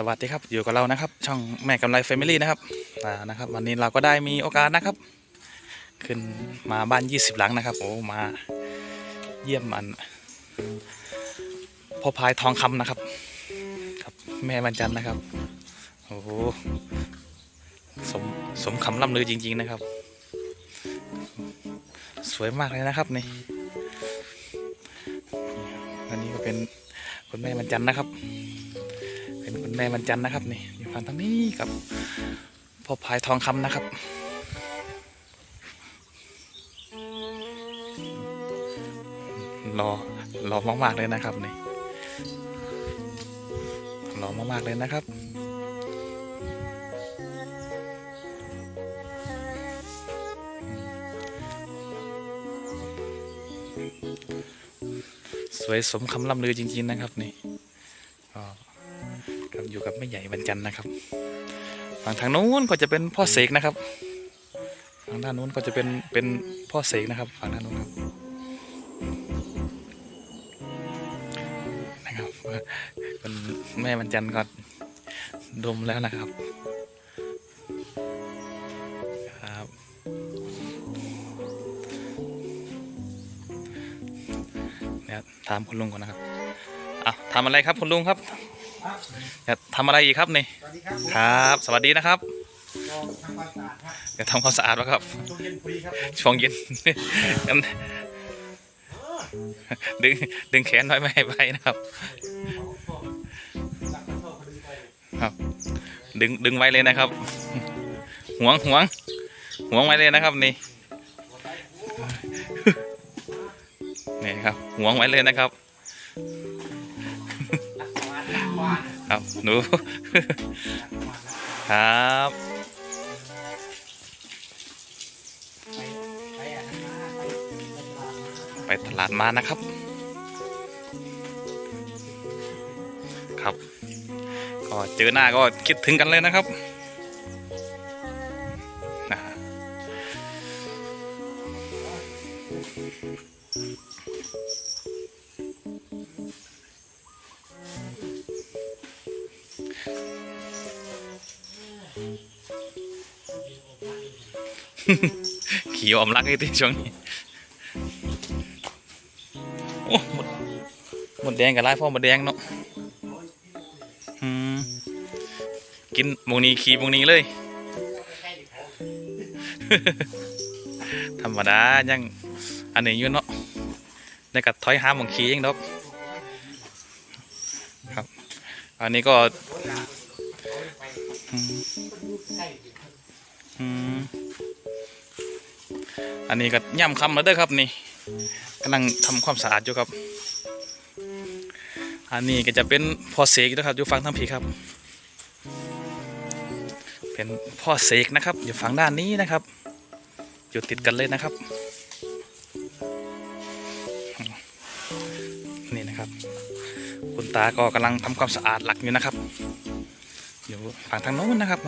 สวัสดีครับอยู่กับเรานะครับ ช่องแม่กำไรแฟมิลี่นะครับอ่านะครับ วันนี้เราก็ได้มีโอกาสนะครับ ขึ้นมาบ้าน 20 หลังนะครับ โอ้มาเยี่ยมมันพ่อพายทองคำนะครับกับ แม่บรรจันนะครับโอ้โหสมสมคำล่ำลือจริง ๆนะครับ สวยมากเลยนะครับนี่อันนี้ก็เป็นคุณแม่บรรจันนะครับ เป็นคุณแม่บรรจันนะครับนี่อยู่ฝั่งทางนี้กับพ่อพายทองคำนะครับ รอรอมากๆเลยนะครับนี่รอมากๆเลยนะครับสวยสมคำล่ำลือจริง ๆ นะครับ นี่ ครับอยู่กับแม่ใหญ่บรรจันนะครับ ฝั่งทางนู้นก็จะเป็นพ่อเสกนะครับฝั่งด้านนู้นก็จะเป็นเป็นพ่อเสกนะครับ ฝั่งด้านนู้นครับนะครับเป็นแม่บรรจันก็ดมแล้วนะครับครับเนี่ยถามคุณลุงก่อนนะครับอะทำอะไรครับคุณลุงครับ จะทำอะไรอีกครับนี่สวัสดีครับครับ สวัสดีนะครับลองทำความสะอาดครับจะทำความสะอาดวะครับช่วงเย็นฟรีครับผมช่วงเย็น งั้นดึงดึงแขนไว้ไม่ให้ไปนะครับ รักกันเข้าคนดึงไปดึงดึงไว้เลยนะครับหวงหวงหวงไว้เลยนะครับนี่ นี่ครับหวงไว้เลยนะครับ ครับหนู ครับไปอะไปไปตลาดมานะครับ ครับ ก็เจอหน้าก็คิดถึงกันเลยนะครับนะ ขี่ออมรักไอ้ที่ช่วงนี้ โอ้หมดหมดแดงกับไลายพ่อหมดแดงเนาะอืมกินมงนี้ขี่มงนี้เลย ธรรมดายังอันนี้อยู่เนาะในกัดถอยหาหมองขี่เองดอกครับ อันนี้ก็อืมอันนี้ก็ย่ำคำแล้วเด้อครับนี่กำลังทำความสะอาดอยู่ครับ อันนี้ก็จะเป็นพ่อเสกนะครับอยู่ฝั่งทางผีครับ เป็นพ่อเสกนะครับ อยู่ฝั่งด้านนี้นะครับ อยู่ติดกันเลยนะครับ คุณตาก็กำลังทำความสะอาดหลักอยู่นะครับ อยู่ฝั่งทางโน้นนะครับน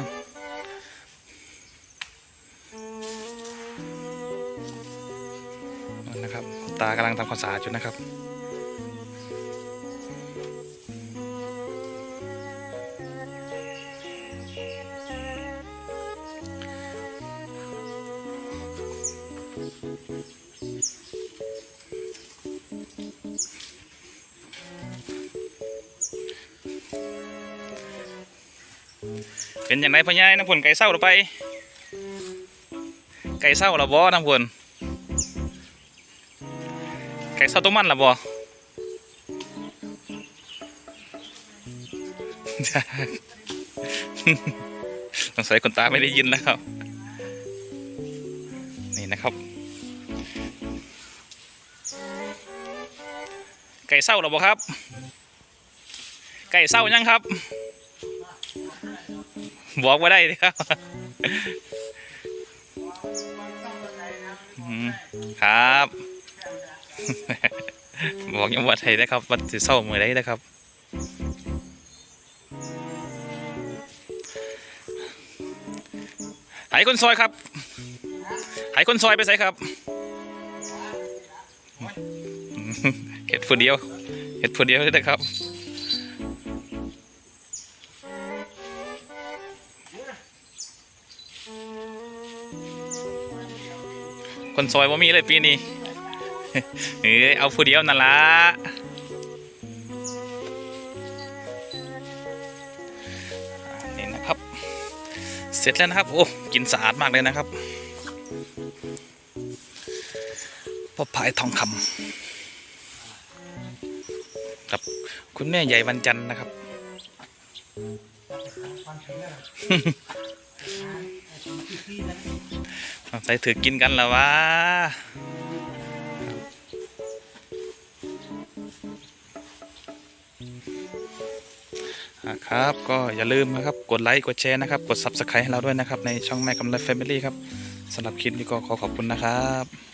ั่นะครับ ตากำลังทำความสะอาดอยู่นะครับ เป็นอย่างไรพ่อใหญ่น้ำผลไก่เศร้าหรือไป ไก่เศร้าหรือบ่น้ำผลไก่เศร้าตัวมันหรือบ่สงสัยคนตาไม่ได้ยินแล้วครับ นี่นะครับ ไก่เศร้าหรือบ่ครับ ไก่เศร้ายังครับ บอกว่าได้เลยครับอืมครับ บอกยังว่าไทยนะครับวันที่เศร้าเมื่อไรนะครับหายคนซอยครับหายคนซอยไปใส่ครับเห็ดผู้เดียวเห็ดผู้เดียวเลยนะครับ คนซอยว่ามีเลยปีนี้เอ้ยเอาผู้เดียวนั่นละนี่นะครับ เสร็จแล้วนะครับ โอ้กลินสะอาดมากเลยนะครับพ่อพายทองคำกับคุณแม่ใหญ่วันจันทร์นะครับฟันถึงแล้วพี่นะ ใส่ถือกินกันแล้ววะครับก็อย่าลืมนะครับกดไลค์กดแชร์นะครับ กด Subscribe ให้เราด้วยนะครับ ในช่องแม่กำลัง Family ครับสำหรับคลิปนี้ก็ขอขอบคุณนะครับ